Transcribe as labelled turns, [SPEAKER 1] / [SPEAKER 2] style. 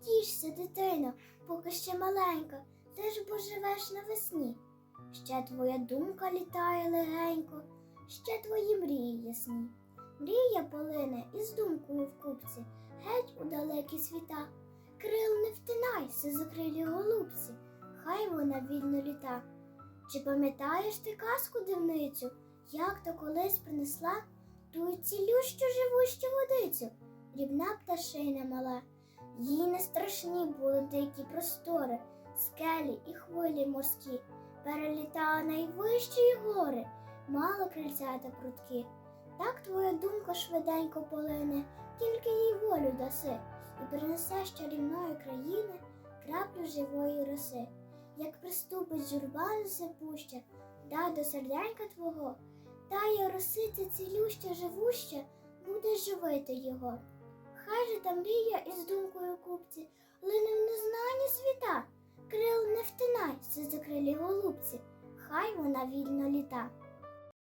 [SPEAKER 1] Тішся, дитино, поки ще маленька, ти ж бо живеш навесні. Ще твоя думка літає легенько, ще твої мрії ясні. Мрія полине із думкою в купці, геть у далекі світа. Крил не втинай, закрилі голубці, хай вона вільно літа. Чи пам'ятаєш ти казку дивницю, як то колись принесла ту цілющу живущу водицю, дрібна пташина мала. Їй не страшні були дикі простори, скелі і хвилі морські, перелітала найвищі гори, мала крильця та прутки. Так твоя думка швиденько полине, тільки їй волю даси, і принесе з чарівної країни краплю живої роси. Як приступить журба запуща, дай до серденька твого, тая росиця цілюща живуща, буде живити його. Хай же та мрія із думкою купці, лине в незнані світа, крил не втинай, все закрилі голубці, хай вона вільно літа.